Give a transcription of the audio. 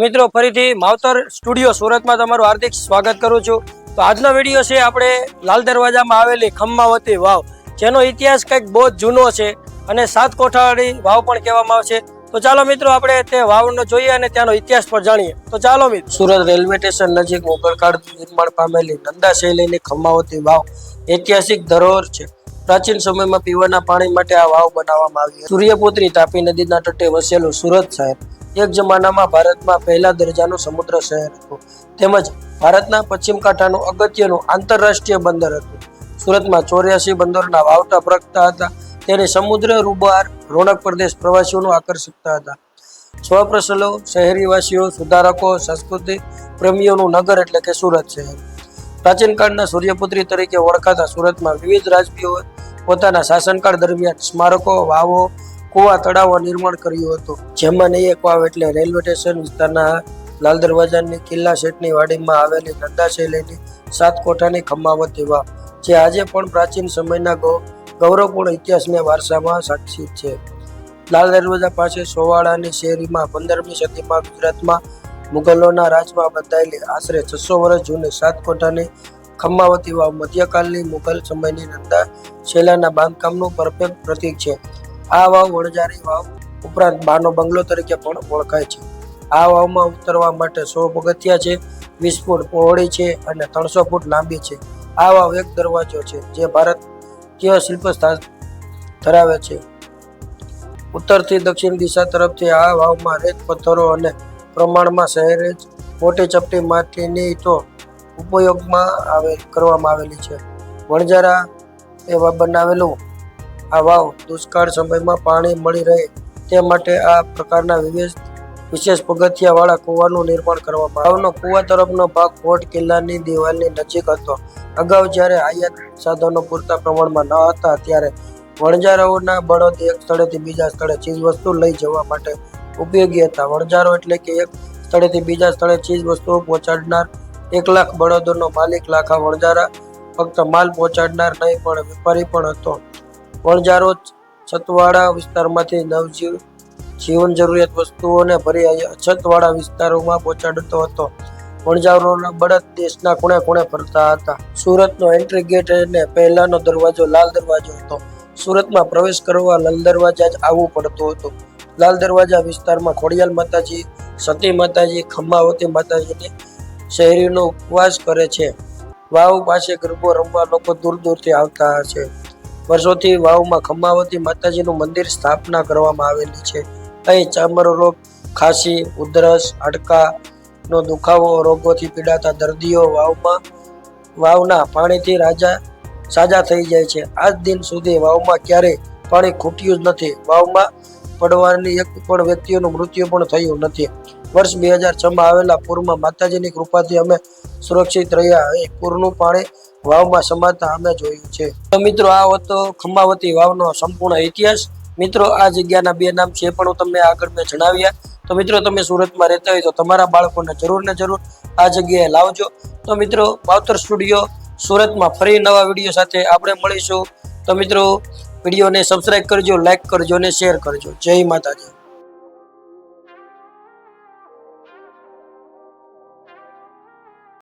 મિત્રો, ફરીથી માવતર સ્ટુડિયો સુરતમાં તમારું હાર્દિક સ્વાગત કરું છું. તો આજનો વીડિયો છે આપણે લાલ દરવાજામાં આવેલી ખમ્માવતી વાવ, જેનો ઇતિહાસ કંઈક બહુ જ જૂનો છે અને સાત કોઠાવાળી વાવ પણ કહેવામાં આવે છે. તો ચાલો મિત્રો, આપણે તે વાવનો જોઈએ અને ત્યાંનો ઇતિહાસ પણ જાણીએ. તો ચાલો મિત્રો. સુરત રેલવે સ્ટેશન નજીક મુગલકાળ નિર્માણ પામેલી નંદા શૈલીની ખમ્માવતી વાવ ઐતિહાસિક ધરોહર છે. પ્રાચીન સમયમાં પીવાના પાણી માટે આ વાવ બનાવવામાં આવી સૂર્યપુત્રી તાપી નદીના તટે વસેલું સુરત શહેર એક જમાનામાં ભારતમાં પહેલા દરજાનું સમુદ્ર શહેર હતું. તેમજ ભારતના પશ્ચિમ કાંઠાનું અગત્યનું આંતરરાષ્ટ્રીય બંદર હતું. સુરતમાં ચોર્યાસી બંદરોના વાવટા પ્રગટા હતા. તેને સમુદ્ર રૂબાર રોણક પ્રદેશ પ્રવાસીઓનું આકર્ષકતા હતા. સ્વપ્રસલો, શહેરીવાસીઓ, સુધારકો સંસ્કૃતિ પ્રેમીઓનું નગર એટલે કે સુરત શહેર. પ્રાચીન કાળના સૂર્યપુત્રી તરીકે ઓળખાતા સુરતમાં વિવિધ રાજવીઓ પોતાના શાસનકાળ દરમિયાન સ્મારકો, વાવો કુવા તળાવો નિર્માણ કર્યું હતું. જેમાં એક વાવ એટલે રેલવે સ્ટેશન વિસ્તારના લાલ દરવાજાની કિલ્લા શેઠની વાડીમાં આવેલી નંદા શૈલીની સાત કોઠાની ખમ્માવતી વાવ, જે આજે પણ પ્રાચીન સમયના ગૌરવપૂર્ણ ઇતિહાસને વારસામાં સાક્ષી છે. લાલ દરવાજા પાસે સોવાડાની શેરીમાં પંદરમી સદીમાં ગુજરાતમાં મુગલોના રાજમાં બંધાયેલી આશરે છસો વર્ષ જૂની સાત કોઠાની ખમ્માવતી વાવ મધ્યકાલની મુગલ સમયની નંદા શેલાના બાંધકામનું પરફેક્ટ પ્રતીક છે. આ વાવ વણઝારી વાવ ઉપરાંત બાનો બંગલો તરીકે પણ ઓળખાય છે. આ વાવમાં ઉતરવા માટે સો પગથિયા છે, વીસ ફૂટ પહોળી છે અને ત્રણસો ફૂટ લાંબી છે. આ વાવ એક દરવાજો છે જે ભારતીય શિલ્પ ધરાવે છે. ઉત્તરથી દક્ષિણ દિશા તરફથી આ વાવમાં રેત પથ્થરો અને પ્રમાણમાં શહેરે મોટી ચપટી માટીની તો ઉપયોગમાં આવે કરવામાં આવેલી છે. વણજારા એવા બનાવેલું આ વાવ દુષ્કાળ સમયમાં પાણી મળી રહે તે માટે આ પ્રકારના વિવેશ વિશેષ પગથિયાવાળા કૂવાનું નિર્માણ કરવામાં. વાવનો કૂવા તરફનો ભાગ કોટ કિલ્લાની દિવાલની નજીક હતો. અગાઉ જ્યારે આયાત સાધનો પૂરતા પ્રમાણમાં ન હતા ત્યારે વણજારાઓના બળદ એક સ્થળેથી બીજા સ્થળે ચીજવસ્તુ લઈ જવા માટે ઉપયોગી હતા. વણજારો એટલે કે એક સ્થળેથી બીજા સ્થળે ચીજવસ્તુઓ પહોંચાડનાર એક લાખ બળદોનો માલિક. લાખા વણજારા ફક્ત માલ પહોંચાડનાર નહીં પણ વેપારી પણ હતો. વણજારો છતવાળા વિસ્તારમાંથી નવજીવ જીવન જરૂરિયાત વસ્તુઓને ભરી અછતવાળા વિસ્તારોમાં પહોંચાડતો હતો. વણજારોના બળદ દેશના ખૂણે ખૂણે ફરતા હતા. સુરતનો એન્ટ્રી ગેટ અને પહેલાનો દરવાજો લાલ દરવાજો હતો. સુરતમાં પ્રવેશ કરવા લાલ દરવાજા જ આવવું પડતું હતું. લાલ દરવાજા વિસ્તારમાં ખોડિયાલ માતાજી, સતી માતાજી ખમ્માવતી માતાજીની શહેરીનો ઉપવાસ કરે છે. વાવ પાસે ગરબો રમવા લોકો દૂર દૂરથી આવતા છે વર્ષોથી વાવમાં ખંભાવતી માતાજીનું મંદિર સ્થાપના કરવામાં આવેલી છે. અહીં ચામરો રોગ ખાંસી, ઉધરસ, હાડકાનો દુખાવો, રોગોથી પીડાતા દર્દીઓ વાવમાં, વાવના પાણીથી રાજા સાજા થઈ જાય છે. આજ દિન સુધી વાવમાં ક્યારેય પાણી ખૂટ્યું જ નથી. વાવમાં પડવાની એક પણ વ્યક્તિઓનું મૃત્યુ પણ થયું નથી. વર્ષ બે હજાર છમાં આવેલા પૂરમાં માતાજીની કૃપાથી અમે સુરક્ષિત રહ્યા. એ પૂરનું પાણી વાવમાં સમાતા અમે જોયું છે. તો મિત્રો, આ હતો ખંભાવતી વાવનો સંપૂર્ણ ઇતિહાસ. મિત્રો, આ જગ્યાના બે નામ છે પણ હું તમને આગળ મેં જણાવ્યા. તો મિત્રો, તમે સુરતમાં રહેતા હોય તો તમારા બાળકોને જરૂર ને જરૂર આ જગ્યાએ લાવજો. તો મિત્રો, માવતર સ્ટુડિયો સુરતમાં ફરી નવા વીડિયો સાથે આપણે મળીશું. તો મિત્રો વિડીયોને સબસ્ક્રાઈબ કરજો લાઈક કરજો અને શેર કરજો. જય માતાજી.